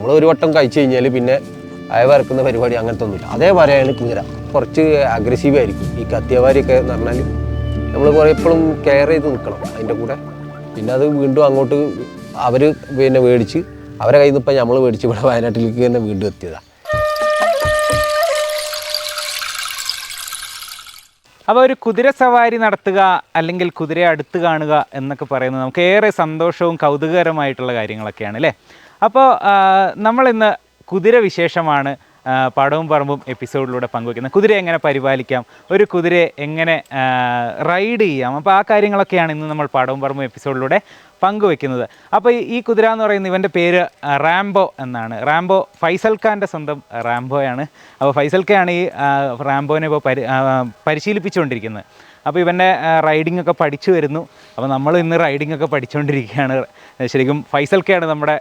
നമ്മൾ ഒരു വട്ടം കഴിച്ചു കഴിഞ്ഞാൽ പിന്നെ അയവറക്കുന്ന പരിപാടി അങ്ങനത്തെ ഒന്നുമില്ല അതേ വരയാണ് കുതിര കുറച്ച് അഗ്രസീവ് ആയിരിക്കും. ഈ കത്തിയവാരിയൊക്കെ എന്ന് പറഞ്ഞാൽ നമ്മൾ കുറേ എപ്പോഴും കെയർ ചെയ്ത് നിൽക്കണം അതിന്റെ കൂടെ. പിന്നെ അത് വീണ്ടും അങ്ങോട്ട് അവർ പിന്നെ മേടിച്ച് അവരെ കയ്യിൽ നിന്ന് ഇപ്പം നമ്മൾ മേടിച്ച് ഇവിടെ വയനാട്ടിലേക്ക് തന്നെ വീണ്ടും എത്തിയതാണ് അപ്പോൾ ഒരു കുതിര സവാരി നടത്തുക അല്ലെങ്കിൽ കുതിരയെ അടുത്ത് കാണുക എന്നൊക്കെ പറയുന്നത് നമുക്ക് ഏറെ സന്തോഷവും കൗതുകകരമായിട്ടുള്ള കാര്യങ്ങളൊക്കെയാണ് അല്ലേ? അപ്പോൾ നമ്മളിന്ന് കുതിര വിശേഷമാണ് പടവും പറമ്പും എപ്പിസോഡിലൂടെ പങ്കുവയ്ക്കുന്നത്. കുതിരയെ എങ്ങനെ പരിപാലിക്കാം? ഒരു കുതിരയെ എങ്ങനെ റൈഡ് ചെയ്യാം? അപ്പോൾ ആ കാര്യങ്ങളൊക്കെയാണ് ഇന്ന് നമ്മൾ പാടവും പറമ്പും എപ്പിസോഡിലൂടെ പങ്കുവെക്കുന്നത് അപ്പോൾ ഈ- കുതിര എന്ന് പറയുന്നത് ഇവന്റെ പേര് റാംബോ എന്നാണ്. റാംബോ ഫൈസൽ ഖാന്റെ സ്വന്തം റാംബോയാണ്. അപ്പോൾ ഫൈസൽ ഖാണ് ഈ റാംബോനെ ഇപ്പോൾ പരി പരിശീലിപ്പിച്ചുകൊണ്ടിരിക്കുന്നത്. അപ്പോൾ ഇവന്റെ റൈഡിംഗ് ഒക്കെ പഠിച്ചു വരുന്നു. അപ്പോൾ നമ്മൾ ഇന്ന് റൈഡിംഗ് ഒക്കെ പഠിച്ചുകൊണ്ടിരിക്കുകയാണ് ശരിക്കും ഫൈസൽ കെയാണ് നമ്മുടെ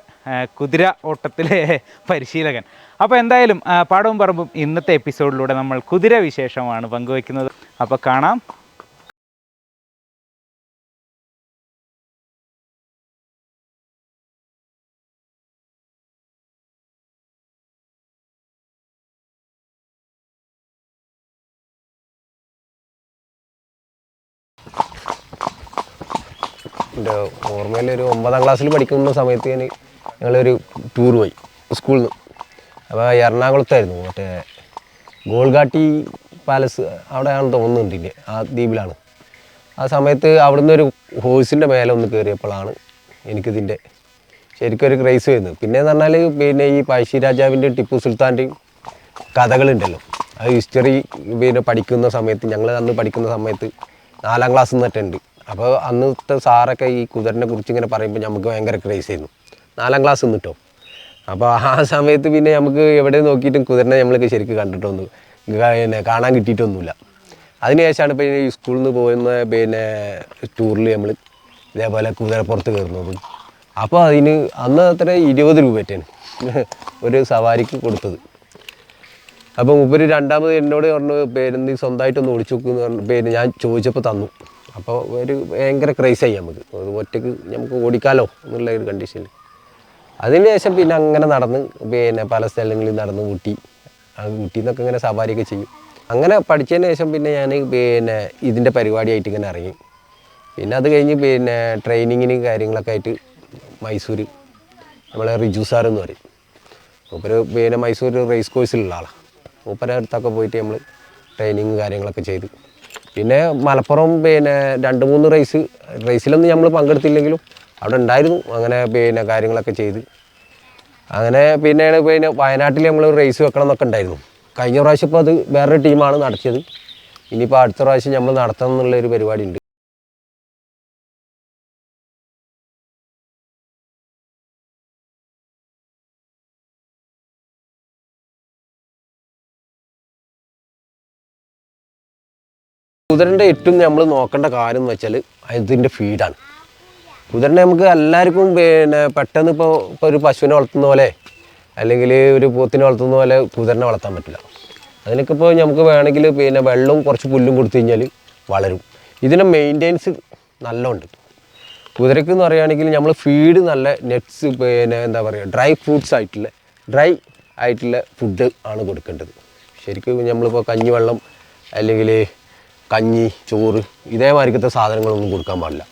കുതിര ഓട്ടത്തിലെ പരിശീലകൻ. അപ്പോൾ എന്തായാലും പാടവും പറമ്പും ഇന്നത്തെ എപ്പിസോഡിലൂടെ നമ്മൾ കുതിര വിശേഷമാണ് പങ്കുവയ്ക്കുന്നത് അപ്പോൾ കാണാം. എന്റെ ഓർമ്മയിൽ ഒരു ഒമ്പതാം ക്ലാസ്സിൽ പഠിക്കുന്ന സമയത്ത് ഞാൻ ഞങ്ങളൊരു ടൂർ പോയി സ്കൂളിൽ നിന്ന് അപ്പോൾ എറണാകുളത്തായിരുന്നു. മറ്റേ ഗോൾഗാട്ടി പാലസ് അവിടെയാണ് തോന്നുന്നുണ്ട് ഇല്ലേ ആ ദ്വീപിലാണ്. ആ സമയത്ത് അവിടുന്ന് ഒരു ഹോഴ്സിന്റെ മേലെ ഒന്ന് കയറിയപ്പോഴാണ് എനിക്കിതിന്റെ ശരിക്കും ഒരു ക്രൈസ് വരുന്നത്. പിന്നെ എന്ന് പറഞ്ഞാൽ പിന്നെ ഈ പഴശ്ശി രാജാവിന്റെയും ടിപ്പു സുൽത്താന്റെയും കഥകളുണ്ടല്ലോ. അത് ഹിസ്റ്ററി പിന്നെ പഠിക്കുന്ന സമയത്ത് ഞങ്ങൾ അന്ന് പഠിക്കുന്ന സമയത്ത് നാലാം ക്ലാസ്സിൽ നിന്നിട്ട് ഉണ്ട്. അപ്പോൾ അന്നത്തെ സാറൊക്കെ ഈ കുതിരനെ കുറിച്ച് ഇങ്ങനെ പറയുമ്പോൾ നമുക്ക് ഭയങ്കര ക്രേസ് ആയിരുന്നു. നാലാം ക്ലാസ് നിന്നിട്ടോ. അപ്പോൾ ആ സമയത്ത് പിന്നെ നമുക്ക് എവിടെ നോക്കിയിട്ടും കുതിരനെ നമ്മൾക്ക് ശരിക്കും കണ്ടിട്ടൊന്നും പിന്നെ കാണാൻ കിട്ടിയിട്ടൊന്നുമില്ല. അതിനുശേഷമാണ് ഇപ്പോൾ ഈ സ്കൂളിൽ നിന്ന് പോകുന്ന പിന്നെ ടൂറിൽ നമ്മൾ ഇതേപോലെ കുതിരപ്പുറത്ത് കയറുന്നതും. അപ്പോൾ അതിന് അന്ന് അത്ര ഇരുപത് രൂപറ്റാണ് ഒരു സവാരിക്ക് കൊടുത്തത്. അപ്പോൾ ഉപ്പര് രണ്ടാമത് എന്നോട് പറഞ്ഞു പേരെന്ത്? സ്വന്തമായിട്ടൊന്ന് ഓടിച്ചു നോക്കുമെന്ന് പറഞ്ഞു. പേര് ഞാൻ ചോദിച്ചപ്പോൾ തന്നു. അപ്പോൾ ഒരു ഭയങ്കര ആയി നമുക്ക്. ഒറ്റയ്ക്ക് നമുക്ക് ഓടിക്കാലോ എന്നുള്ള ഒരു കണ്ടീഷനിൽ അതിന് ശേഷം പിന്നെ അങ്ങനെ നടന്ന് പിന്നെ പല സ്ഥലങ്ങളിൽ നടന്ന് ആ ഊട്ടിയിൽ നിന്നൊക്കെ ഇങ്ങനെ സവാരിയൊക്കെ ചെയ്യും. അങ്ങനെ പഠിച്ചതിന് ശേഷം പിന്നെ ഞാൻ പിന്നെ ഇതിന്റെ പരിപാടിയായിട്ട് ഇങ്ങനെ ഇറങ്ങി. പിന്നെ അത് കഴിഞ്ഞ് പിന്നെ ട്രെയിനിങ്ങിന് കാര്യങ്ങളൊക്കെ ആയിട്ട് മൈസൂർ നമ്മളെ റിജു സാർ എന്ന് പറയും. മൂപ്പര് പിന്നെ മൈസൂർ റേസ് കോഴ്സിലുള്ള ആളാണ് മൂപ്പരെ അടുത്തൊക്കെ പോയിട്ട് നമ്മൾ ട്രെയിനിങ് കാര്യങ്ങളൊക്കെ ചെയ്ത്. പിന്നെ മലപ്പുറം പിന്നെ രണ്ട് മൂന്ന് റേസ് റേസിലൊന്നും നമ്മൾ പങ്കെടുത്തില്ലെങ്കിലും അവിടെ ഉണ്ടായിരുന്നു. അങ്ങനെ പിന്നെ കാര്യങ്ങളൊക്കെ ചെയ്ത്. അങ്ങനെ പിന്നെയാണ് പിന്നെ വയനാട്ടിൽ നമ്മൾ റേസ് വെക്കണം എന്നൊക്കെ ഉണ്ടായിരുന്നു. കഴിഞ്ഞ പ്രാവശ്യം ഇപ്പോൾ അത് വേറൊരു ടീമാണ് നടത്തിയത്. ഇനിയിപ്പോൾ അടുത്ത പ്രാവശ്യം നമ്മൾ നടത്തണം എന്നുള്ളൊരു പരിപാടി ഉണ്ട്. കുതിരന്റെ ഏറ്റവും നമ്മൾ നോക്കേണ്ട കാര്യം എന്ന് വെച്ചാൽ അതിന്റെ ഫീഡാണ് കുതിരനെ നമുക്ക് എല്ലാവർക്കും പിന്നെ പെട്ടെന്ന് ഇപ്പോൾ ഇപ്പോൾ ഒരു പശുവിനെ വളർത്തുന്ന പോലെ അല്ലെങ്കിൽ ഒരു പോത്തിനെ വളർത്തുന്ന പോലെ കുതിരനെ വളർത്താൻ പറ്റില്ല. അതിനൊക്കെ ഇപ്പോൾ നമുക്ക് വേണമെങ്കിൽ പിന്നെ വെള്ളവും കുറച്ച് പുല്ലും കൊടുത്തു കഴിഞ്ഞാൽ വളരും. ഇതിന്റെ മെയിന്റെനൻസ് നല്ലോണ്ട്. കുതിരയ്ക്ക് എന്ന് പറയുകയാണെങ്കിൽ നമ്മൾ ഫീഡ് നല്ല നെറ്റ്സ് പിന്നെ എന്താ പറയുക ഡ്രൈ ഫ്രൂട്ട്സ് ആയിട്ടുള്ള ഡ്രൈ ആയിട്ടുള്ള ഫുഡ് ആണ് കൊടുക്കേണ്ടത്. ശരിക്കും നമ്മളിപ്പോൾ കഞ്ഞിവെള്ളം അല്ലെങ്കിൽ കഞ്ഞി ചോറ് ഇതേമാതിരിക്കത്തെ സാധനങ്ങളൊന്നും കൊടുക്കാൻ പാടില്ല.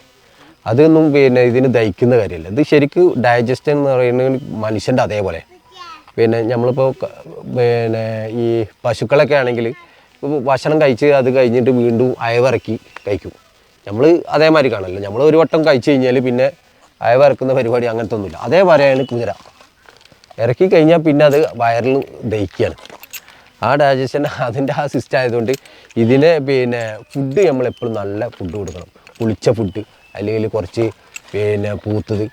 അതൊന്നും പിന്നെ ഇതിന് ദഹിക്കുന്ന കാര്യമല്ല. ഇത് ശരിക്കും ഡൈജസ്റ്റ് എന്ന് പറയുന്നത് മനുഷ്യന്റെ അതേപോലെ. പിന്നെ നമ്മളിപ്പോൾ പിന്നെ ഈ പശുക്കളൊക്കെ ആണെങ്കിൽ ഭക്ഷണം കഴിച്ച് അത് കഴിഞ്ഞിട്ട് വീണ്ടും അയവിറക്കി കഴിക്കും. നമ്മൾ അതേമാതിരി കാണല്ലോ നമ്മൾ ഒരു വട്ടം കഴിച്ചു കഴിഞ്ഞാൽ പിന്നെ അയവിറക്കുന്ന പരിപാടി അങ്ങനത്തെ ഒന്നുമില്ല അതേപോലെയാണ് കുതിര ഇറക്കി കഴിഞ്ഞാൽ പിന്നെ അത് വയറിൽ ദഹിക്കുകയാണ്. ആ ഡൈജഷൻ അതിന്റെ ആ സിസ്റ്റം ആയതുകൊണ്ട് ഇതിന് പിന്നെ ഫുഡ് നമ്മൾ എപ്പോഴും നല്ല ഫുഡ് കൊടുക്കണം. പുളിച്ച ഫുഡ് അല്ലെങ്കിൽ കുറച്ച് പിന്നെ പൂത്തത്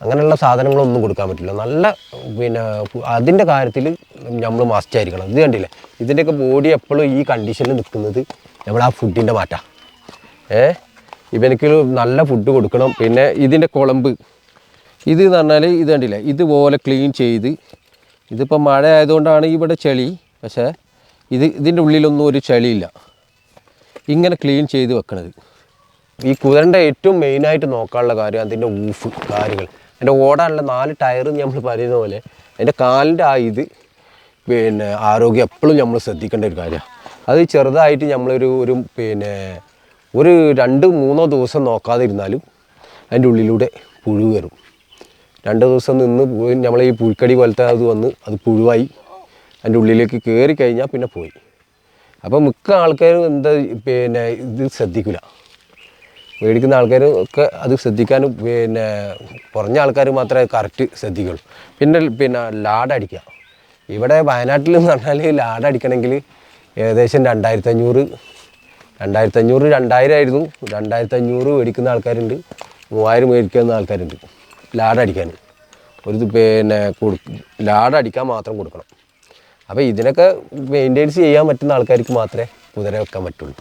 അങ്ങനെയുള്ള സാധനങ്ങളൊന്നും കൊടുക്കാൻ പറ്റില്ല. നല്ല പിന്നെ അതിന്റെ കാര്യത്തിൽ നമ്മൾ മസ്റ്റ് ആയിരിക്കണം. ഇത് കണ്ടില്ലേ? ഇതിന്റെയൊക്കെ ബോഡി എപ്പോഴും ഈ കണ്ടീഷനിൽ നിൽക്കുന്നത് നമ്മൾ ആ ഫുഡിന്റെ മാറ്റാം. ഏ? ഇവനക്ക് നല്ല ഫുഡ് കൊടുക്കണം. പിന്നെ ഇതിന്റെ കുളമ്പ്. ഇത് എന്ന് പറഞ്ഞാൽ ഇത് കണ്ടില്ലേ? ഇതുപോലെ ക്ലീൻ ചെയ്ത് ഇതിപ്പോൾ മഴ ആയതുകൊണ്ടാണ് ഇവിടെ ചെളി. പക്ഷേ ഇത് ഇതിന്റെ ഉള്ളിലൊന്നും ഒരു ചെളിയില്ല. ഇങ്ങനെ ക്ലീൻ ചെയ്ത് വെക്കണത്. ഈ കുതിരന്റെ ഏറ്റവും മെയിനായിട്ട് നോക്കാനുള്ള കാര്യം അതിന്റെ ഊഫ് കാര്യങ്ങൾ. അതിന്റെ ഓടാനുള്ള നാല് ടയർ നമ്മൾ പറയുന്ന പോലെ അതിന്റെ കാലിന്റെ ആ ഇത് പിന്നെ ആരോഗ്യം എപ്പോഴും നമ്മൾ ശ്രദ്ധിക്കേണ്ട ഒരു കാര്യമാണ്. അത് ചെറുതായിട്ട് നമ്മളൊരു ഒരു പിന്നെ ഒരു രണ്ട് മൂന്നോ ദിവസം നോക്കാതിരുന്നാലും അതിന്റെ ഉള്ളിലൂടെ പുഴു വരും രണ്ട് ദിവസം നിന്ന് നമ്മൾ ഈ പുഴുക്കടി പോലത്തെ അത് വന്ന് അത് പുഴുവായി അതിന്റെ ഉള്ളിലേക്ക് കയറി കഴിഞ്ഞാൽ പിന്നെ പോയി. അപ്പോൾ മിക്ക ആൾക്കാരും എന്താ പിന്നെ ഇത് ശ്രദ്ധിക്കില്ല മേടിക്കുന്ന ആൾക്കാർ ഒക്കെ അത് ശ്രദ്ധിക്കാനും പിന്നെ കുറഞ്ഞ ആൾക്കാർ മാത്രമേ കറക്റ്റ് ശ്രദ്ധിക്കുള്ളൂ. പിന്നെ പിന്നെ ലാഡ് അടിക്കുക ഇവിടെ വയനാട്ടിൽ എന്ന് പറഞ്ഞാൽ ലാഡ് അടിക്കണമെങ്കിൽ ഏകദേശം രണ്ടായിരത്തി അഞ്ഞൂറ് രണ്ടായിരത്തി അഞ്ഞൂറ് രണ്ടായിരം ആയിരുന്നു. രണ്ടായിരത്തി അഞ്ഞൂറ് മേടിക്കുന്ന ആൾക്കാരുണ്ട്. മൂവായിരം മേടിക്കുന്ന ആൾക്കാരുണ്ട് ലാഡ് അടിക്കാൻ ഒരു പിന്നെ കൊടു ലാഡ് അടിക്കാൻ മാത്രം കൊടുക്കണം. അപ്പോൾ ഇതിനൊക്കെ മെയിന്റെയിൻസ് ചെയ്യാൻ പറ്റുന്ന ആൾക്കാർക്ക് മാത്രമേ കുതിര വെക്കാൻ പറ്റുള്ളൂ.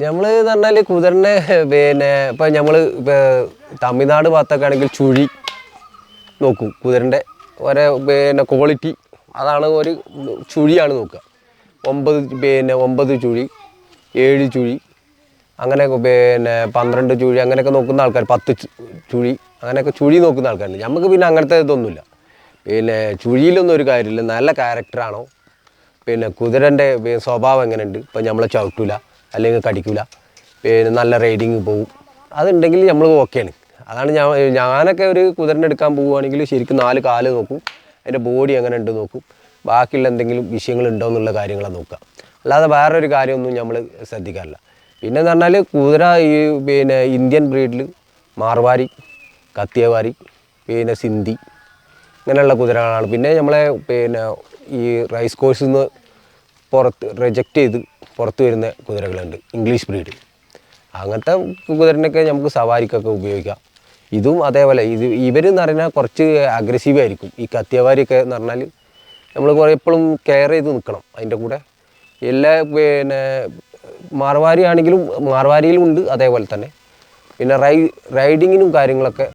നമ്മൾ പറഞ്ഞാൽ കുതിരനെ പിന്നെ ഇപ്പം നമ്മൾ തമിഴ്നാട് ഭാഗത്തൊക്കെ ആണെങ്കിൽ ചുഴി നോക്കും കുതിരന്റെ ഒരേ പിന്നെ ക്വാളിറ്റി അതാണ് ഒരു ചുഴിയാണ് നോക്കുക. ഒമ്പത് പിന്നെ ഒമ്പത് ചുഴി ഏഴ് ചുഴി അങ്ങനെ പിന്നെ പന്ത്രണ്ട് ചുഴി അങ്ങനെയൊക്കെ നോക്കുന്ന ആൾക്കാർ പത്ത് ചുഴി അങ്ങനെയൊക്കെ ചുഴി നോക്കുന്ന ആൾക്കാരുണ്ട്. നമുക്ക് പിന്നെ അങ്ങനത്തെ ഇതൊന്നുമില്ല. പിന്നെ ചുഴിയിലൊന്നും ഒരു കാര്യമില്ല. നല്ല ക്യാരക്ടറാണോ പിന്നെ കുതിരന്റെ സ്വഭാവം എങ്ങനെയുണ്ട്? ഇപ്പം നമ്മളെ ചവിട്ടൂല. അല്ലെങ്കിൽ കടിക്കില്ല പിന്നെ നല്ല റൈഡിങ് പോകും അതുണ്ടെങ്കിൽ നമ്മൾ ഓക്കെയാണ് അതാണ് ഞാൻ ഞാനൊക്കെ ഒരു കുതിരനെ എടുക്കാൻ പോവുകയാണെങ്കിൽ ശരിക്കും നാല് കാൽ നോക്കും. അതിന്റെ ബോഡി എങ്ങനെ ഉണ്ട് നോക്കും. ബാക്കിയുള്ള എന്തെങ്കിലും വിഷയങ്ങളുണ്ടോ എന്നുള്ള കാര്യങ്ങളാണ് നോക്കുക. അല്ലാതെ വേറൊരു കാര്യമൊന്നും നമ്മൾ ശ്രദ്ധിക്കാറില്ല. പിന്നെ എന്ന് പറഞ്ഞാൽ കുതിര ഈ പിന്നെ ഇന്ത്യൻ ബ്രീഡിൽ മാർവാരി കത്തിയവാരി പിന്നെ സിന്ധി ഇങ്ങനെയുള്ള കുതിരകളാണ്. പിന്നെ നമ്മളെ പിന്നെ ഈ റൈസ് കോഴ്സിൽ നിന്ന് പുറത്ത് റിജക്റ്റ് ചെയ്ത് പുറത്ത് വരുന്ന കുതിരകളുണ്ട്. ഇംഗ്ലീഷ് ബ്രീഡ് അങ്ങനത്തെ കുതിരനൊക്കെ നമുക്ക് സവാരിക്കൊക്കെ ഉപയോഗിക്കാം. ഇതും അതേപോലെ. ഇത് ഇവരെന്ന് പറഞ്ഞാൽ കുറച്ച് അഗ്രസീവ് ആയിരിക്കും. ഈ കത്തിയവാരിയൊക്കെ എന്ന് പറഞ്ഞാൽ നമ്മൾ കുറേ എപ്പോഴും കെയർ ചെയ്ത് നിൽക്കണം അതിന്റെ കൂടെ. എല്ലാ പിന്നെ മാർവാരി ആണെങ്കിലും മാർവാരിയിലും ഉണ്ട് അതേപോലെ തന്നെ. പിന്നെ റൈ റൈഡിങ്ങിനും കാര്യങ്ങളൊക്കെ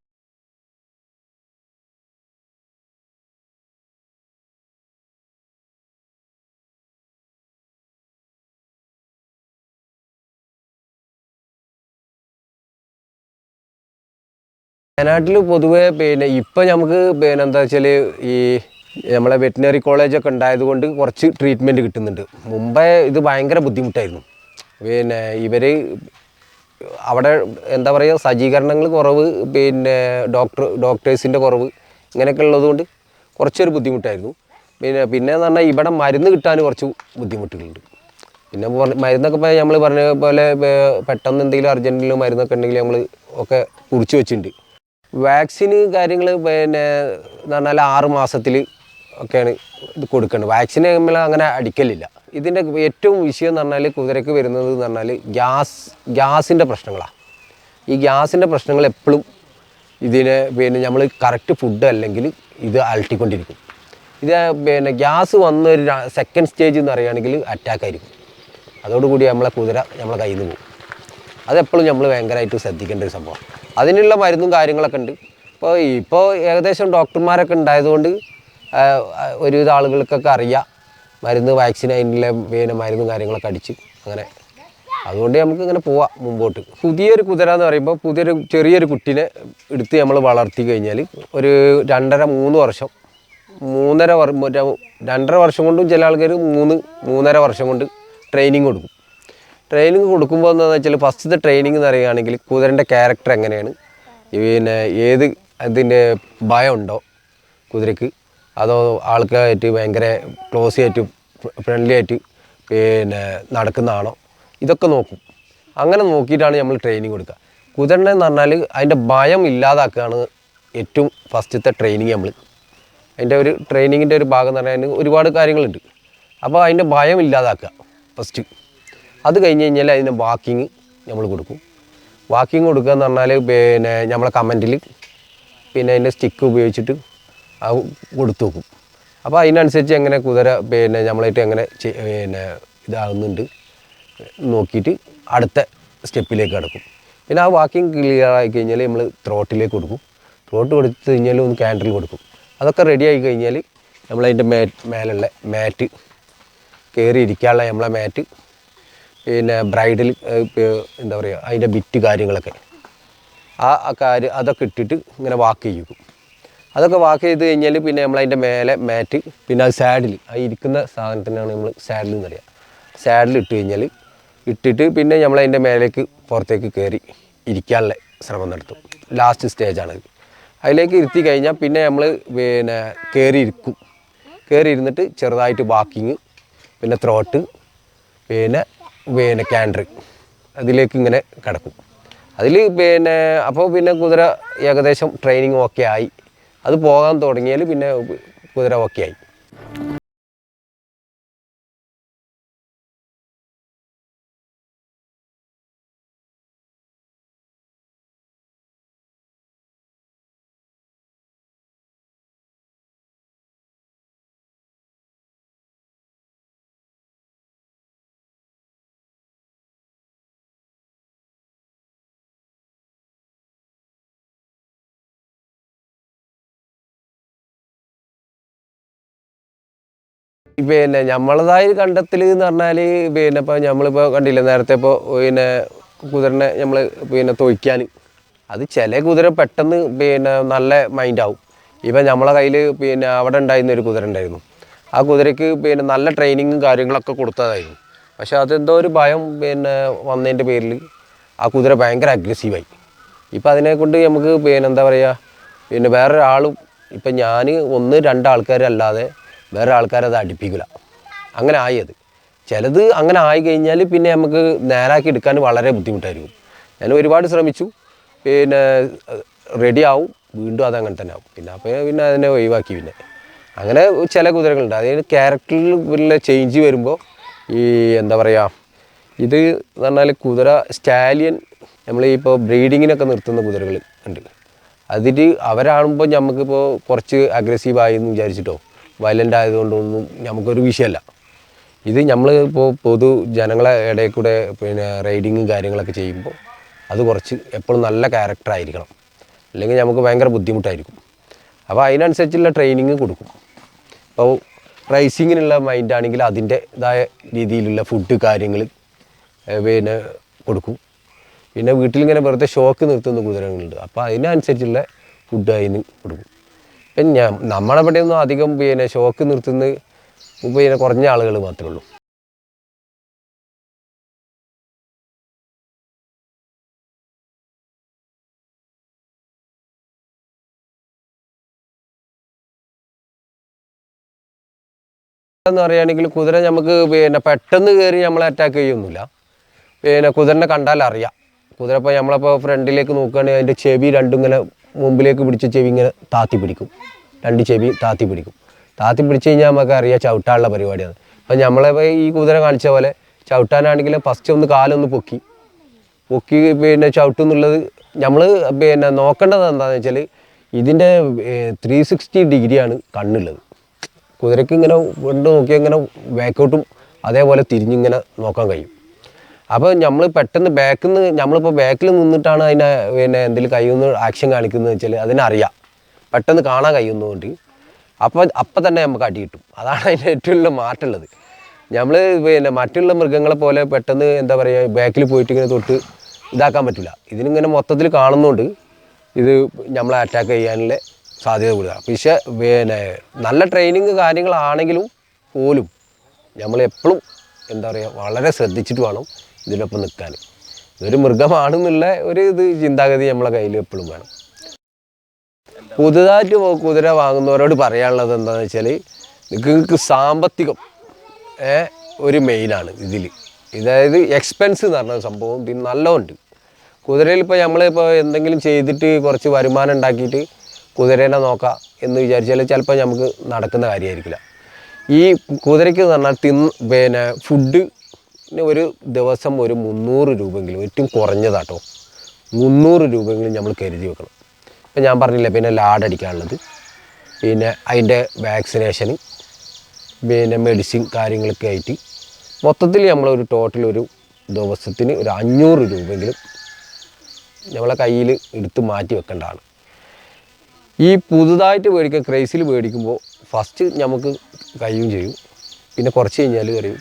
വയനാട്ടിൽ പൊതുവേ പിന്നെ ഇപ്പം നമുക്ക് പിന്നെ എന്താ വെച്ചാൽ ഈ നമ്മളെ വെറ്റിനറി കോളേജൊക്കെ ഉണ്ടായതുകൊണ്ട് കുറച്ച് ട്രീറ്റ്മെന്റ് കിട്ടുന്നുണ്ട്. മുമ്പേ ഇത് ഭയങ്കര ബുദ്ധിമുട്ടായിരുന്നു. പിന്നെ ഇവർ അവിടെ എന്താ പറയുക സജ്ജീകരണങ്ങൾ കുറവ് പിന്നെ ഡോക്ടർ ഡോക്ടേഴ്സിന്റെ കുറവ് ഇങ്ങനെയൊക്കെ ഉള്ളതുകൊണ്ട് കുറച്ചൊരു ബുദ്ധിമുട്ടായിരുന്നു. പിന്നെ പിന്നെ എന്ന് പറഞ്ഞാൽ ഇവിടെ മരുന്ന് കിട്ടാൻ കുറച്ച് ബുദ്ധിമുട്ടുകളുണ്ട്. പിന്നെ മരുന്നൊക്കെ ഇപ്പോൾ നമ്മൾ പറഞ്ഞ പോലെ പെട്ടെന്ന് എന്തെങ്കിലും അർജന്റിലും മരുന്നൊക്കെ ഉണ്ടെങ്കിൽ നമ്മൾ ഒക്കെ കുറിച്ച് വെച്ചിട്ടുണ്ട്. വാക്സിന് കാര്യങ്ങൾ പിന്നെ എന്ന് പറഞ്ഞാൽ ആറ് മാസത്തിൽ ഒക്കെയാണ് ഇത് കൊടുക്കേണ്ടത്. വാക്സിൻ നമ്മൾ അങ്ങനെ അടിക്കലില്ല. ഇതിന്റെ ഏറ്റവും വിഷയം എന്ന് പറഞ്ഞാൽ കുതിരയ്ക്ക് വരുന്നത് എന്ന് പറഞ്ഞാൽ ഗ്യാസ് ഗ്യാസിന്റെ പ്രശ്നങ്ങളാണ് ഈ ഗ്യാസിന്റെ പ്രശ്നങ്ങൾ എപ്പോഴും ഇതിനെ പിന്നെ നമ്മൾ കറക്റ്റ് ഫുഡ് അല്ലെങ്കിൽ ഇത് അലട്ടിക്കൊണ്ടിരിക്കും. ഇത് പിന്നെ ഗ്യാസ് വന്ന ഒരു സെക്കൻഡ് സ്റ്റേജ് എന്ന് പറയുകയാണെങ്കിൽ അറ്റാക്കായിരിക്കും അതോടുകൂടി നമ്മളെ കുതിര നമ്മളെ കയ്യിൽ നിന്ന് പോകും. അതെപ്പോഴും നമ്മൾ ഭയങ്കരമായിട്ട് ശ്രദ്ധിക്കേണ്ട ഒരു സംഭവം അതിനുള്ള മരുന്നും കാര്യങ്ങളൊക്കെ ഉണ്ട്. ഇപ്പോൾ ഇപ്പോൾ ഏകദേശം ഡോക്ടർമാരൊക്കെ ഉണ്ടായതുകൊണ്ട് ഒരുവിധ ആളുകൾക്കൊക്കെ അറിയാം. മരുന്ന് വാക്സിൻ അതിനുള്ള പിന്നെ മരുന്നും കാര്യങ്ങളൊക്കെ അടിച്ച് അങ്ങനെ. അതുകൊണ്ട് നമുക്ക് ഇങ്ങനെ പോവാം മുമ്പോട്ട്. പുതിയൊരു കുതിര എന്ന് പറയുമ്പോൾ പുതിയൊരു ചെറിയൊരു കുട്ടീനെ എടുത്ത് നമ്മൾ വളർത്തി കഴിഞ്ഞാൽ ഒരു രണ്ടര മൂന്ന് വർഷം മൂന്നര വർ രണ്ടര വർഷം കൊണ്ടും ചില ആൾക്കാർ മൂന്ന് മൂന്നര വർഷം കൊണ്ട് ട്രെയിനിങ് കൊടുക്കും. ട്രെയിനിങ് കൊടുക്കുമ്പോൾ എന്താണെന്ന് വെച്ചാൽ ഫസ്റ്റത്തെ ട്രെയിനിങ് എന്ന് പറയുകയാണെങ്കിൽ കുതിരന്റെ ക്യാരക്ടർ എങ്ങനെയാണ്? പിന്നെ ഏത് അതിന്റെ ഭയം ഉണ്ടോ കുതിരക്ക്? അതോ ആൾക്കാരായിട്ട് ഭയങ്കര ക്ലോസ് ആയിട്ട് ഫ്രണ്ട്ലി ആയിട്ട് പിന്നെ നടക്കുന്നതാണോ? ഇതൊക്കെ നോക്കും. അങ്ങനെ നോക്കിയിട്ടാണ് നമ്മൾ ട്രെയിനിങ് കൊടുക്കുക. കുതിരനെ എന്ന് പറഞ്ഞാൽ അതിന്റെ ഭയം ഇല്ലാതാക്കുകയാണ് ഏറ്റവും ഫസ്റ്റത്തെ ട്രെയിനിങ് നമ്മൾ അതിന്റെ ഒരു ട്രെയിനിങ്ങിന്റെ ഒരു ഭാഗം എന്ന് പറഞ്ഞാൽ ഒരുപാട് കാര്യങ്ങളുണ്ട്. അപ്പോൾ അതിന്റെ ഭയം ഇല്ലാതാക്കുക ഫസ്റ്റ് അത് കഴിഞ്ഞ് കഴിഞ്ഞാൽ അതിന്റെ വാക്കിങ് നമ്മൾ കൊടുക്കും. വാക്കിങ് കൊടുക്കുക എന്ന് പറഞ്ഞാൽ പിന്നെ നമ്മളെ കമന്റിൽ പിന്നെ അതിന്റെ സ്റ്റിക്ക് ഉപയോഗിച്ചിട്ട് അത് കൊടുത്തു നോക്കും അപ്പോൾ അതിനനുസരിച്ച് എങ്ങനെ കുതിര പിന്നെ നമ്മളായിട്ട് എങ്ങനെ പിന്നെ ഇതാകുന്നുണ്ട് നോക്കിയിട്ട് അടുത്ത സ്റ്റെപ്പിലേക്ക് കിടക്കും. പിന്നെ ആ വാക്കിങ് ക്ലിയർ ആയി കഴിഞ്ഞാൽ നമ്മൾ ത്രോട്ടിലേക്ക് കൊടുക്കും. ത്രോട്ട് കൊടുത്തു കഴിഞ്ഞാൽ ഒന്ന് ക്യാൻഡിൽ കൊടുക്കും. അതൊക്കെ റെഡി ആയി കഴിഞ്ഞാൽ നമ്മളതിന്റെ മേ മേലുള്ള മാറ്റ് കയറി ഇരിക്കാനുള്ള നമ്മളെ മാറ്റ് പിന്നെ ബ്രൈഡൽ എന്താ പറയുക അതിന്റെ ബിറ്റ് കാര്യങ്ങളൊക്കെ. ആ കാര്യം അതൊക്കെ ഇട്ടിട്ട് ഇങ്ങനെ വാക്ക് ചെയ്യും അതൊക്കെ വാക്ക് ചെയ്ത് കഴിഞ്ഞാൽ പിന്നെ നമ്മൾ അതിന്റെ മേലെ മാറ്റ് പിന്നെ അത് സാഡിൽ ആ ഇരിക്കുന്ന സാധനത്തിനാണ് നമ്മൾ സാഡിൽ എന്ന് പറയുക സാഡിൽ ഇട്ട് കഴിഞ്ഞാൽ ഇട്ടിട്ട് പിന്നെ നമ്മൾ അതിന്റെ മേലേക്ക് പുറത്തേക്ക് കയറി ഇരിക്കാനുള്ള ശ്രമം നടത്തും. ലാസ്റ്റ് സ്റ്റേജാണത് അതിലേക്ക് ഇരുത്തി കഴിഞ്ഞാൽ പിന്നെ നമ്മൾ പിന്നെ കയറി ഇരിക്കും കയറി ഇരുന്നിട്ട് ചെറുതായിട്ട് വാക്കിങ് പിന്നെ ത്രോട്ട് പിന്നെ പിന്നെ ക്യാൻഡർ അതിലേക്ക് ഇങ്ങനെ കിടക്കും. അതിൽ പിന്നെ അപ്പോൾ പിന്നെ കുതിര ഏകദേശം ട്രെയിനിങ് ഓക്കെ ആയി. അത് പോകാൻ തുടങ്ങിയാൽ പിന്നെ കുതിര ഓക്കെ ആയി. പിന്നെ നമ്മളതായ കണ്ടെത്തൽ എന്ന് പറഞ്ഞാൽ പിന്നെ ഇപ്പോൾ നമ്മളിപ്പോൾ കണ്ടില്ല നേരത്തെ ഇപ്പോൾ പിന്നെ കുതിരനെ നമ്മൾ പിന്നെ തൊയ്ക്കാൻ അത് ചില കുതിര പെട്ടെന്ന് പിന്നെ നല്ല മൈൻഡാവും ഇപ്പം നമ്മളെ കയ്യിൽ പിന്നെ അവിടെ ഉണ്ടായിരുന്ന ഒരു കുതിര ഉണ്ടായിരുന്നു. ആ കുതിരയ്ക്ക് പിന്നെ നല്ല ട്രെയിനിങ്ങും കാര്യങ്ങളൊക്കെ കൊടുത്തതായിരുന്നു. പക്ഷേ അതെന്തോ ഒരു ഭയം പിന്നെ വന്നതിന്റെ പേരിൽ ആ കുതിര ഭയങ്കര അഗ്രസീവായി ഇപ്പം അതിനെ കൊണ്ട് നമുക്ക് പിന്നെ എന്താ പറയുക പിന്നെ വേറൊരാളും ഇപ്പം ഞാൻ ഒന്ന് രണ്ടാൾക്കാരല്ലാതെ വേറെ ആൾക്കാരത് അടിപ്പിക്കില്ല അങ്ങനെ ആയി അത് ചിലത് അങ്ങനെ ആയി കഴിഞ്ഞാൽ പിന്നെ നമുക്ക് നേരാക്കി എടുക്കാൻ വളരെ ബുദ്ധിമുട്ടായിരിക്കും. ഞാൻ ഒരുപാട് ശ്രമിച്ചു. പിന്നെ റെഡി ആവും. വീണ്ടും അത് അങ്ങനെ തന്നെ ആവും. പിന്നെ അപ്പോൾ പിന്നെ അതിനെ ഒഴിവാക്കി പിന്നെ. അങ്ങനെ ചില കുതിരകളുണ്ട്. അതിന് ക്യാരക്ടറിൽ ചേഞ്ച് വരുമ്പോൾ ഈ എന്താ പറയുക ഇത് എന്ന് പറഞ്ഞാൽ കുതിര സ്റ്റാലിയൻ നമ്മൾ ഇപ്പോൾ ബ്രീഡിങ്ങിനൊക്കെ നിർത്തുന്ന കുതിരകൾ ഉണ്ട്. അതിൽ അവരാകുമ്പോൾ നമുക്കിപ്പോൾ കുറച്ച് അഗ്രസീവായി എന്ന് വിചാരിച്ചിട്ടോ? വയലന്റ് ആയതുകൊണ്ടൊന്നും നമുക്കൊരു വിഷയമല്ല. ഇത് നമ്മൾ ഇപ്പോൾ പൊതു ജനങ്ങളെ ഇടയിൽ കൂടെ പിന്നെ റൈഡിങ്ങും കാര്യങ്ങളൊക്കെ ചെയ്യുമ്പോൾ അത് കുറച്ച് എപ്പോഴും നല്ല ക്യാരക്ടർ ആയിരിക്കണം. അല്ലെങ്കിൽ നമുക്ക് ഭയങ്കര ബുദ്ധിമുട്ടായിരിക്കും. അപ്പോൾ അതിനനുസരിച്ചുള്ള ട്രെയിനിങ് കൊടുക്കും. അപ്പോൾ റൈസിങ്ങിനുള്ള മൈൻഡാണെങ്കിൽ അതിന്റെതായ രീതിയിലുള്ള ഫുഡ് കാര്യങ്ങൾ പിന്നെ കൊടുക്കും. പിന്നെ വീട്ടിലിങ്ങനെ വെറുതെ ഷോക്ക് നിർത്തുന്ന കുതിരകളുണ്ട്. അപ്പോൾ അതിനനുസരിച്ചുള്ള ഫുഡ് അതിന് കൊടുക്കും. ഞാൻ നമ്മളെ ഇവിടെയൊന്നും അധികം പിന്നെ ഷോക്ക് നിർത്തുന്ന പിന്നെ കുറഞ്ഞ ആളുകൾ മാത്രമേ ഉള്ളൂ. എന്ന് പറയുകയാണെങ്കിൽ കുതിര നമുക്ക് പിന്നെ പെട്ടെന്ന് കയറി നമ്മളെ അറ്റാക്ക് ചെയ്യൊന്നുമില്ല പിന്നെ കുതിരനെ കണ്ടാൽ അറിയാം. കുതിര ഇപ്പോൾ നമ്മളിപ്പോൾ ഫ്രണ്ടിലേക്ക് നോക്കുകയാണെങ്കിൽ അതിന്റെ ചെവി രണ്ടും ഇങ്ങനെ മുമ്പിലേക്ക് പിടിച്ച ചെവി ഇങ്ങനെ താത്തി പിടിക്കും. രണ്ട് ചെവി താത്തി പിടിക്കും. താത്തി പിടിച്ച് കഴിഞ്ഞാൽ നമുക്ക് അറിയാം ചവിട്ടാനുള്ള പരിപാടിയാണ്. അപ്പം നമ്മളെ ഈ കുതിര കാണിച്ച പോലെ ചവിട്ടാനാണെങ്കിൽ ഫസ്റ്റ് ഒന്ന് കാലൊന്ന് പൊക്കി. പൊക്കി പിന്നെ ചവിട്ടുന്നുള്ളത് നമ്മൾ പിന്നെ നോക്കേണ്ടത് എന്താണെന്ന് വെച്ചാൽ ഇതിന്റെ ത്രീ സിക്സ്റ്റി ഡിഗ്രിയാണ് കണ്ണുള്ളത്. കുതിരയ്ക്ക് ഇങ്ങനെ കൊണ്ട് നോക്കി ഇങ്ങനെ ബാക്കോട്ടും അതേപോലെ തിരിഞ്ഞിങ്ങനെ നോക്കാൻ കഴിയും. അപ്പോൾ നമ്മൾ പെട്ടെന്ന് ബാക്കിൽ നിന്ന് നമ്മളിപ്പോൾ ബാക്കിൽ നിന്നിട്ടാണ് അതിനെ പിന്നെ എന്തെങ്കിലും കഴിയുന്ന ആക്ഷൻ കാണിക്കുന്നത് വെച്ചാൽ അതിനറിയാം പെട്ടെന്ന് കാണാൻ കഴിയുന്നതുകൊണ്ട് അപ്പോൾ അപ്പം തന്നെ നമുക്ക് അടി കിട്ടും. അതാണ് അതിന്റെ ഏറ്റവും വലിയ മാറ്റമുള്ളത്. നമ്മൾ പിന്നെ മറ്റുള്ള മൃഗങ്ങളെ പോലെ പെട്ടെന്ന് എന്താ പറയുക ബാക്കിൽ പോയിട്ട് ഇങ്ങനെ തൊട്ട് ഇതാക്കാൻ പറ്റില്ല ഇതിനിങ്ങനെ മൊത്തത്തിൽ കാണുന്നതുകൊണ്ട് ഇത് നമ്മളെ അറ്റാക്ക് ചെയ്യാനുള്ള സാധ്യത കൂടുതലാണ്. പക്ഷേ പിന്നെ നല്ല ട്രെയിനിങ് കാര്യങ്ങളാണെങ്കിലും പോലും നമ്മൾ എപ്പോഴും എന്താ പറയുക വളരെ ശ്രദ്ധിച്ചിട്ട് വേണം ഇതിനൊപ്പം നിൽക്കാൻ. ഇതൊരു മൃഗമാണെന്നുള്ള ഒരു ഇത് ചിന്താഗതി നമ്മളെ കയ്യിൽ എപ്പോഴും വേണം. പുതുതായിട്ട് കുതിര വാങ്ങുന്നവരോട് പറയാനുള്ളത് എന്താണെന്ന് വെച്ചാൽ നിങ്ങൾക്ക് സാമ്പത്തികം ഒരു മെയിനാണ് ഇതിൽ അതായത് എക്സ്പെൻസ് എന്ന് പറഞ്ഞ സംഭവം പിന്നെ നല്ലതുണ്ട് കുതിരയിൽ ഇപ്പോൾ നമ്മളിപ്പോൾ എന്തെങ്കിലും ചെയ്തിട്ട് കുറച്ച് വരുമാനം ഉണ്ടാക്കിയിട്ട് കുതിരേനെ നോക്കാം എന്ന് വിചാരിച്ചാൽ ചിലപ്പോൾ നമുക്ക് നടക്കുന്ന കാര്യമായിരിക്കില്ല ഈ കുതിരയ്ക്ക് എന്ന് പറഞ്ഞാൽ തിന്ന് പിന്നെ ഫുഡ് ഒരു ദിവസം ഒരു മുന്നൂറ് രൂപയെങ്കിലും ഏറ്റവും കുറഞ്ഞതാട്ടോ. മുന്നൂറ് രൂപയെങ്കിലും നമ്മൾ കരുതി വെക്കണം. ഇപ്പം ഞാൻ പറഞ്ഞില്ല പിന്നെ ലാഡടിക്കാനുള്ളത് പിന്നെ അതിന്റെ വാക്സിനേഷന് പിന്നെ മെഡിസിൻ കാര്യങ്ങളൊക്കെ ആയിട്ട് മൊത്തത്തിൽ നമ്മളൊരു ടോട്ടൽ ഒരു ദിവസത്തിന് ഒരു അഞ്ഞൂറ് രൂപയെങ്കിലും നമ്മളെ കയ്യിൽ എടുത്ത് മാറ്റി വെക്കേണ്ടതാണ്. ഈ പുതുതായിട്ട് മേടിക്കുക ക്രൈസിൽ മേടിക്കുമ്പോൾ ഫസ്റ്റ് നമുക്ക് കഴിയും ചെയ്യും. പിന്നെ കുറച്ച് കഴിഞ്ഞാൽ പറയും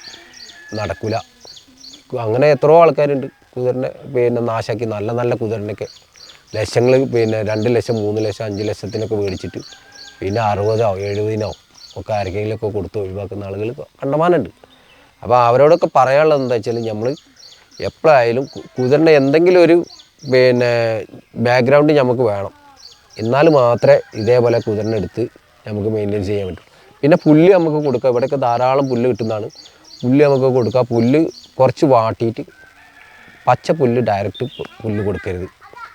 നടക്കില്ല അങ്ങനെ എത്രയോ ആൾക്കാരുണ്ട്. കുതിരനെ പിന്നെ നാശാക്കി നല്ല നല്ല കുതിരനൊക്കെ. ലക്ഷങ്ങൾ പിന്നെ രണ്ട് ലക്ഷം മൂന്ന് ലക്ഷം അഞ്ച് ലക്ഷത്തിനൊക്കെ മേടിച്ചിട്ട് പിന്നെ അറുപതോ എഴുപതിനോ ഒക്കെ ആർക്കെങ്കിലുമൊക്കെ കൊടുത്ത് ഒഴിവാക്കുന്ന ആളുകൾ കണ്ടമാനുണ്ട് അപ്പോൾ അവരോടൊക്കെ പറയാനുള്ളത് എന്താ വെച്ചാൽ നമ്മൾ എപ്പോഴായാലും കുതിരന്റെ എന്തെങ്കിലും ഒരു പിന്നെ ബാക്ക്ഗ്രൗണ്ട് നമുക്ക് വേണം. എന്നാൽ മാത്രമേ ഇതേപോലെ കുതിരനെടുത്ത് നമുക്ക് മെയിന്റെയിൻ ചെയ്യാൻ പറ്റൂ. പിന്നെ പുല്ല് നമുക്ക് കൊടുക്കുക ഇവിടെയൊക്കെ ധാരാളം പുല്ല് കിട്ടുന്നതാണ്. പുല്ല് നമുക്ക് കൊടുക്കുക പുല്ല് കുറച്ച് വാട്ടിയിട്ട് പച്ച പുല്ല് ഡയറക്റ്റ് പുല്ല് കൊടുക്കരുത്.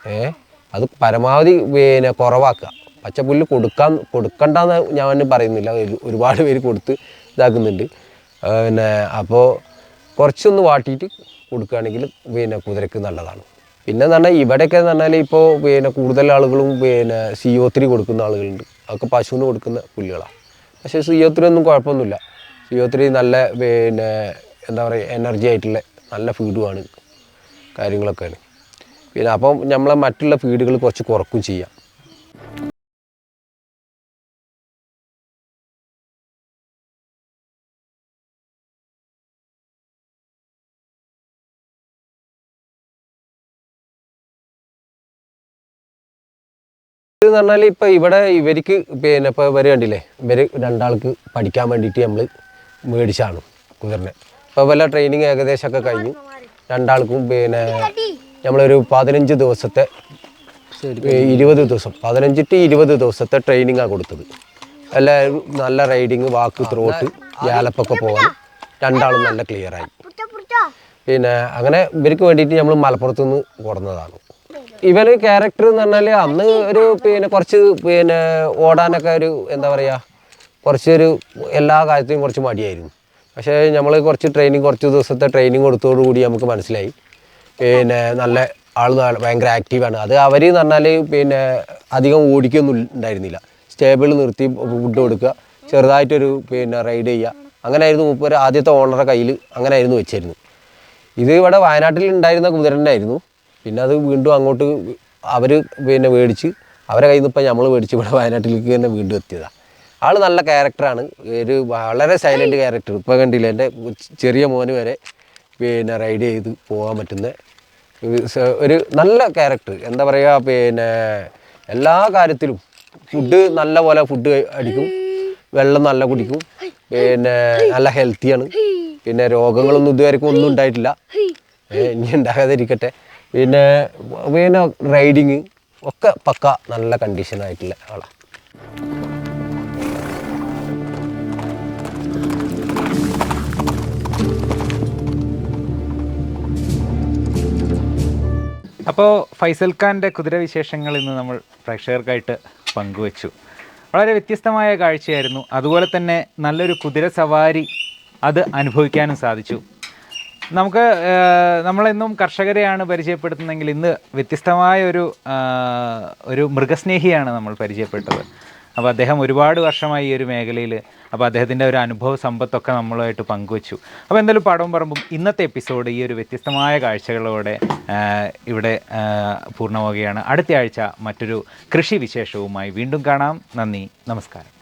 ഏ? അത് പരമാവധി പിന്നെ കുറവാക്കുക. പച്ച പുല്ല് കൊടുക്കാൻ കൊടുക്കണ്ടെന്ന് ഞാൻ പറയുന്നില്ല. ഒരു- ഒരുപാട് പേര് കൊടുത്ത് ഇതാക്കുന്നുണ്ട്. പിന്നെ അപ്പോൾ കുറച്ചൊന്ന് വാട്ടിയിട്ട് കൊടുക്കുകയാണെങ്കിൽ പിന്നെ കുതിരക്ക് നല്ലതാണ്. പിന്നെ എന്ന് പറഞ്ഞാൽ ഇവിടെയൊക്കെ എന്ന് പറഞ്ഞാൽ ഇപ്പോൾ പിന്നെ കൂടുതൽ ആളുകളും പിന്നെ സി ഒ ത്രീ കൊടുക്കുന്ന ആളുകളുണ്ട്. അതൊക്കെ പശുവിന് കൊടുക്കുന്ന പുല്ലുകളാണ് പക്ഷേ സി ഒ ത്രീ ഒന്നും കുഴപ്പമൊന്നുമില്ല. സി ഒ ത്രീ നല്ല പിന്നെ എന്താ പറയുക എനർജി ആയിട്ടുള്ള നല്ല ഫീഡുമാണ് കാര്യങ്ങളൊക്കെയാണ്. പിന്നെ അപ്പം നമ്മളെ മറ്റുള്ള ഫീഡുകൾ കുറച്ച് കുറക്കും ചെയ്യാം. എന്ന് പറഞ്ഞാൽ ഇപ്പം ഇവിടെ ഇവർക്ക് പിന്നെ ഇപ്പോൾ ഇവർ കണ്ടില്ലേ ഇവർ രണ്ടാൾക്ക് പഠിക്കാൻ വേണ്ടിയിട്ട് നമ്മൾ മേടിച്ചാണ് കുതിരനെ. ഇപ്പോൾ വല്ല ട്രെയിനിങ് ഏകദേശമൊക്കെ കഴിഞ്ഞു. രണ്ടാൾക്കും പിന്നെ നമ്മളൊരു പതിനഞ്ച് ദിവസത്തെ ഇരുപത് ദിവസം പതിനഞ്ച് ടു ഇരുപത് ദിവസത്തെ ട്രെയിനിങ്ങാണ് കൊടുത്തത്. എല്ലാവരും നല്ല റൈഡിങ് വാക്ക് ത്രോട്ട് ഗ്യാലപ്പൊക്കെ പോകാൻ രണ്ടാളും നല്ല ക്ലിയറായി പിന്നെ അങ്ങനെ ഇവർക്ക് വേണ്ടിയിട്ട് നമ്മൾ മലപ്പുറത്ത് നിന്ന് കൊടുന്നതാണ്. ഇവന് ക്യാരക്ടർ എന്ന് പറഞ്ഞാൽ അന്ന് ഒരു പിന്നെ കുറച്ച് പിന്നെ ഓടാനൊക്കെ ഒരു എന്താ പറയുക കുറച്ചൊരു എല്ലാ കാര്യത്തിനും കുറച്ച് മടിയായിരുന്നു. പക്ഷേ നമ്മൾ കുറച്ച് ട്രെയിനിങ് കുറച്ച് ദിവസത്തെ ട്രെയിനിങ് കൊടുത്തോടുകൂടി നമുക്ക് മനസ്സിലായി. പിന്നെ നല്ല ആൾ ഭയങ്കര ആക്റ്റീവാണ് അത് അവർ എന്ന് പറഞ്ഞാൽ പിന്നെ അധികം ഓടിക്കൊന്നും ഉണ്ടായിരുന്നില്ല. സ്റ്റേബിൾ നിർത്തി ഫുഡ് കൊടുക്കുക ചെറുതായിട്ടൊരു പിന്നെ റൈഡ് ചെയ്യുക. അങ്ങനെയായിരുന്നു മുപ്പര് ആദ്യത്തെ ഓണറുടെ കയ്യിൽ അങ്ങനെയായിരുന്നു വെച്ചിരുന്നു ഇത് ഇവിടെ വയനാട്ടിൽ ഉണ്ടായിരുന്ന കുതിരനായിരുന്നു പിന്നെ അത് വീണ്ടും അങ്ങോട്ട് അവർ പിന്നെ മേടിച്ച് അവരെ കയ്യിൽ നിന്ന് ഇപ്പം നമ്മൾ മേടിച്ച് ഇവിടെ വയനാട്ടിലേക്ക് തന്നെ വീണ്ടും എത്തിയതാണ് ആൾ നല്ല ക്യാരക്ടറാണ് ഒരു വളരെ സൈലന്റ് ക്യാരക്ടർ ഇപ്പോൾ കണ്ടില്ല എന്റെ ചെറിയ മോന് വരെ പിന്നെ റൈഡ് ചെയ്ത് പോകാൻ പറ്റുന്ന ഒരു നല്ല ക്യാരക്ടർ എന്താ പറയുക പിന്നെ എല്ലാ കാര്യത്തിലും ഫുഡ് നല്ല പോലെ ഫുഡ് അടിക്കും. വെള്ളം നല്ല കുടിക്കും. പിന്നെ നല്ല ഹെൽത്തിയാണ് പിന്നെ രോഗങ്ങളൊന്നും ഇതുവരെക്കും ഒന്നും ഉണ്ടായിട്ടില്ല. ഇനി ഉണ്ടാകാതിരിക്കട്ടെ. പിന്നെ പിന്നെ റൈഡിങ് ഒക്കെ പക്ക നല്ല കണ്ടീഷനായിട്ടില്ല ആളാണ് അപ്പോൾ ഫൈസൽ ഖാന്റെ കുതിരവിശേഷങ്ങൾ ഇന്ന് നമ്മൾ പ്രേക്ഷകർക്കായിട്ട് പങ്കുവച്ചു. വളരെ വ്യത്യസ്തമായ കാഴ്ചയായിരുന്നു. അതുപോലെ തന്നെ നല്ലൊരു കുതിര സവാരി അത് അനുഭവിക്കാനും സാധിച്ചു. നമുക്ക് നമ്മളെന്നും കർഷകരെയാണ് പരിചയപ്പെടുത്തുന്നതെങ്കിൽ ഇന്ന് വ്യത്യസ്തമായ ഒരു ഒരു മൃഗസ്നേഹിയാണ് നമ്മൾ പരിചയപ്പെട്ടത്. അപ്പോൾ അദ്ദേഹം ഒരുപാട് വർഷമായി ഈ ഒരു മേഖലയിൽ അപ്പോൾ അദ്ദേഹത്തിന്റെ ഒരു അനുഭവ സമ്പത്തൊക്കെ നമ്മളുമായിട്ട് പങ്കുവച്ചു. അപ്പോൾ എന്തായാലും പടവും പറമ്പും ഇന്നത്തെ എപ്പിസോഡ് ഈ ഒരു വ്യത്യസ്തമായ കാഴ്ചകളോടെ ഇവിടെ പൂർണമാവുകയാണ്. അടുത്ത ആഴ്ച മറ്റൊരു കൃഷി വിശേഷവുമായി വീണ്ടും കാണാം. നന്ദി നമസ്കാരം.